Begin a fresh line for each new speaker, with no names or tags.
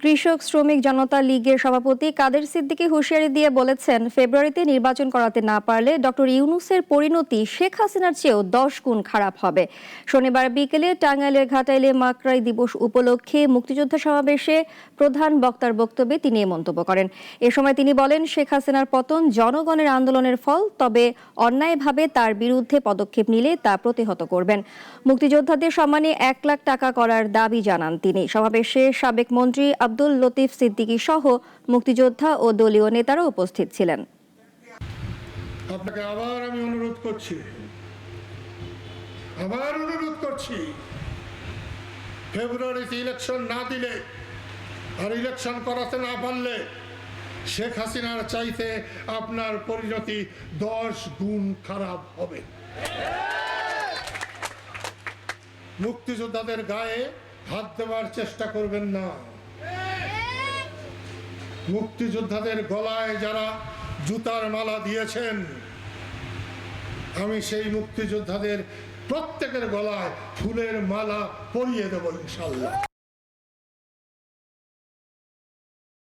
কৃষক শ্রমিক জনতা লীগের সভাপতি কাদের সিদ্দিকী হুঁশিয়ারি দিয়ে বলেছেন, ফেব্রুয়ারিতে নির্বাচন করাতে না পারলে ডক্টর ইউনুসের পরিণতি শেখ হাসিনার চেয়েও দশ গুণ খারাপ হবে। শনিবার বিকেলে টাঙ্গাইলের ঘাটাইলে মাকড়াই দিবস উপলক্ষে মুক্তিযোদ্ধা সমাবেশে প্রধান বক্তার বক্তব্যে তিনি এ মন্তব্য করেন। এ সময় তিনি বলেন, শেখ হাসিনার পতন জনগণের আন্দোলনের ফল, তবে অন্যায়ভাবে তার বিরুদ্ধে পদক্ষেপ নিলে তা প্রতিহত করবেন। মুক্তিযোদ্ধাদের সম্মানে এক লাখ টাকা করার দাবি জানান তিনি। সমাবেশে সাবেক মন্ত্রী আব্দুল লতিফ সিদ্দিকী সহ মুক্তিযোদ্ধা ও দলীয় নেতারা উপস্থিত ছিলেন।
আপনাকে আবার আমি অনুরোধ করছি। আবার অনুরোধ করছি। ফেব্রুয়ারিতে ইলেকশন না দিলে আর ইলেকশন করাতে না পারলে শেখ হাসিনার চাইতে আপনার পরিণতি দশ গুণ খারাপ হবে। মুক্তিযোদ্ধাদের গায়ে হাত দেওয়ার চেষ্টা করবেন না। মুক্তিযোদ্ধাদের গলায় যারা জুতার মালা দিয়েছেন, আমি সেই মুক্তিযোদ্ধাদের প্রত্যেকের গলায় ফুলের মালা পরিয়ে দেব ইনশাল্লাহ।